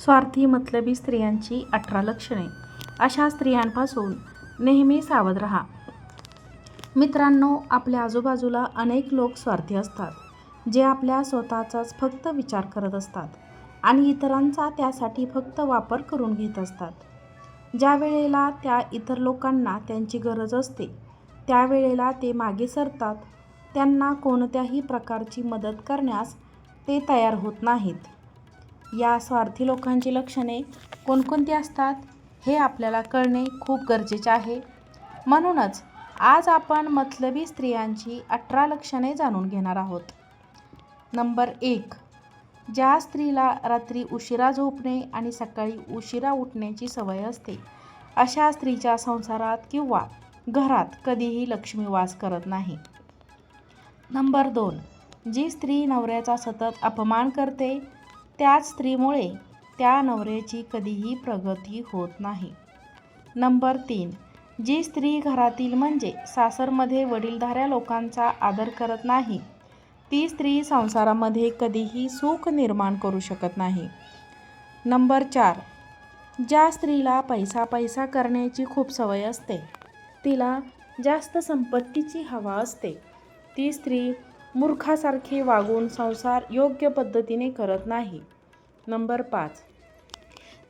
स्वार्थी मतलबी स्त्रियांची अठरा लक्षणे. अशा स्त्रियांपासून नेहमी सावध राहा. मित्रांनो आपल्या आजूबाजूला अनेक लोक स्वार्थी असतात जे आपल्या स्वतःचाच फक्त विचार करत असतात आणि इतरांचा त्यासाठी फक्त वापर करून घेत असतात. ज्या वेळेला त्या इतर लोकांना त्यांची गरज असते त्यावेळेला ते मागे सरतात त्यांना कोणत्याही प्रकारची मदत करण्यास ते तयार होत नाहीत. या स्वार्थी लोकांची लक्षणे कोणकोणती असतात हे आपल्याला कळणे खूप गरजेचे आहे. म्हणूनच आज आपण मतलबी स्त्रियांची अठरा लक्षणे जाणून घेणार आहोत. नंबर एक ज्या स्त्रीला रात्री उशिरा झोपणे आणि सकाळी उशिरा उठण्याची सवय असते अशा स्त्रीच्या संसारात किंवा घरात कधीही लक्ष्मी वास करत नाही. नंबर दोन जी स्त्री नवऱ्याचा सतत अपमान करते त्याच स्त्रीमुळे त्या नवऱ्याची कधीही प्रगती होत नाही. नंबर तीन. जी स्त्री घरातील म्हणजे सासरमध्ये वडीलधाऱ्या लोकांचा आदर करत नाही ती स्त्री संसारामध्ये कधीही सुख निर्माण करू शकत नाही. नंबर चार. ज्या स्त्रीला पैसा पैसा करण्याची खूप सवय असते तिला जास्त संपत्तीची हवा असते ती स्त्री मूर्खासारखे वागून संसार योग्य पद्धतीने करत नाही. नंबर पाच.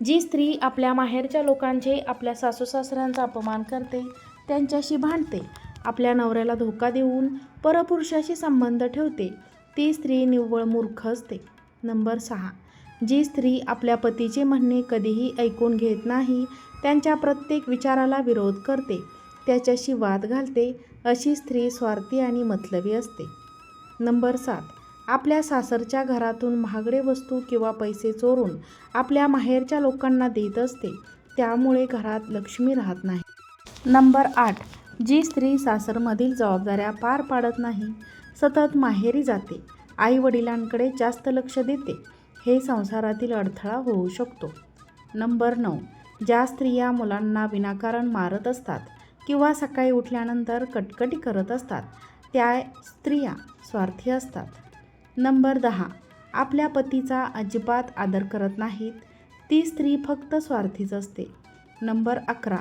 जी स्त्री आपल्या माहेरच्या लोकांचे आपल्या सासूसासऱ्यांचा अपमान करते त्यांच्याशी भांडते आपल्या नवऱ्याला धोका देऊन परपुरुषाशी संबंध ठेवते ती स्त्री निव्वळ मूर्ख असते. नंबर सहा. जी स्त्री आपल्या पतीचे म्हणणे कधीही ऐकून घेत नाही त्यांच्या प्रत्येक विचाराला विरोध करते त्याच्याशी वाद घालते अशी स्त्री स्वार्थी आणि मतलबी असते. नंबर सात. आपल्या सासरच्या घरातून महागडे वस्तू किंवा पैसे चोरून आपल्या माहेरच्या लोकांना देत असते त्यामुळे घरात लक्ष्मी राहत नाही. नंबर आठ. जी स्त्री सासरमधील जबाबदाऱ्या पार पाडत नाही सतत माहेरी जाते आई वडिलांकडे जास्त लक्ष देते हे संसारातील अडथळा होऊ शकतो. नंबर नऊ. ज्या स्त्रिया मुलांना विनाकारण मारत असतात किंवा सकाळी उठल्यानंतर कटकटी करत असतात त्या स्त्रिया स्वार्थी असतात. नंबर दहा. आपल्या पतीचा अजिबात आदर करत नाहीत. ती स्त्री फक्त स्वार्थीच असते. नंबर अकरा.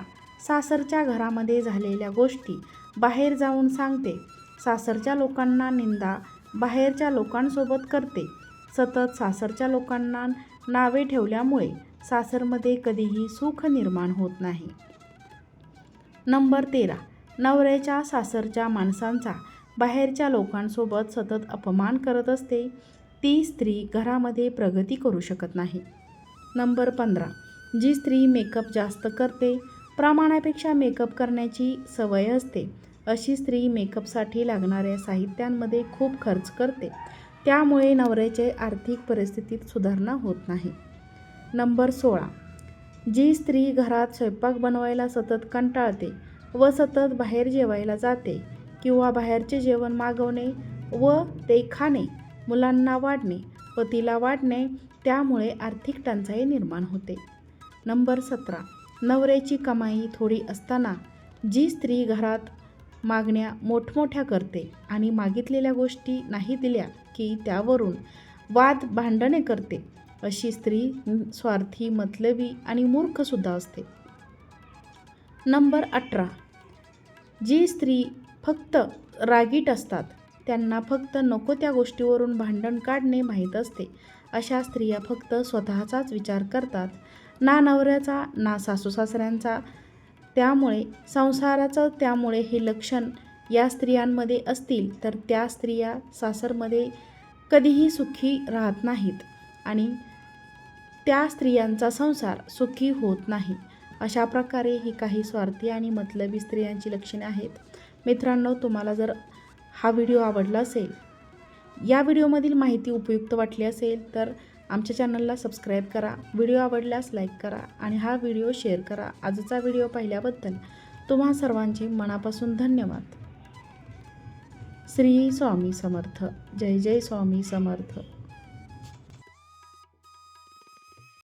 सासरच्या घरामध्ये झालेल्या गोष्टी बाहेर जाऊन सांगते. सासरच्या लोकांना निंदा बाहेरच्या लोकांसोबत करते. सतत सासरच्या लोकांना नावे ठेवल्यामुळे सासरमध्ये कधीही सुख निर्माण होत नाही. नंबर तेरा. नवऱ्याच्या सासरच्या माणसांचा बाहेरच्या लोकांसोबत सतत अपमान करत असते ती स्त्री घरामध्ये प्रगती करू शकत नाही. नंबर पंधरा. जी स्त्री मेकअप जास्त करते प्रमाणापेक्षा मेकअप करण्याची सवय असते. अशी स्त्री मेकअपसाठी लागणाऱ्या साहित्यांमध्ये खूप खर्च करते. त्यामुळे नवऱ्याचे आर्थिक परिस्थितीत सुधारणा होत नाही. नंबर सोळा. जी स्त्री घरात स्वयंपाक बनवायला सतत कंटाळते व सतत बाहेर जेवायला जाते किंवा बाहेरचे जेवण मागवणे व ते खाणे मुलांना वाढणे पतीला वाढणे त्यामुळे आर्थिक टंचाई निर्माण होते. नंबर सतरा. नवऱ्याची कमाई थोडी असताना जी स्त्री घरात मागण्या मोठमोठ्या करते आणि मागितलेल्या गोष्टी नाही दिल्या की त्यावरून वाद भांडणे करते अशी स्त्री स्वार्थी मतलबी आणि मूर्खसुद्धा असते. नंबर अठरा. जी स्त्री फक्त रागीट असतात. त्यांना फक्त नको त्या गोष्टीवरून भांडण काढणे माहीत असते. अशा स्त्रिया फक्त स्वतःचाच विचार करतात. ना नवऱ्याचा ना सासू सासऱ्यांचा. त्यामुळे संसाराचं त्यामुळे हे लक्षण या स्त्रियांमध्ये असतील तर त्या स्त्रिया सासरमध्ये कधीही सुखी राहत नाहीत आणि त्या स्त्रियांचा संसार सुखी होत नाही. अशा प्रकारे ही काही स्वार्थी आणि मतलबी स्त्रियांची लक्षणे आहेत. मित्रांनो तुम्हाला जर हा व्हिडिओ आवडला असेल या व्हिडिओमधील माहिती उपयुक्त वाटली असेल तर आमच्या चॅनलला सबस्क्राईब करा व्हिडिओ आवडल्यास लाईक करा आणि हा व्हिडिओ शेअर करा. आजचा व्हिडिओ पाहिल्याबद्दल तुम्हा सर्वांचे मनापासून धन्यवाद. श्री स्वामी समर्थ. जय जय स्वामी समर्थ.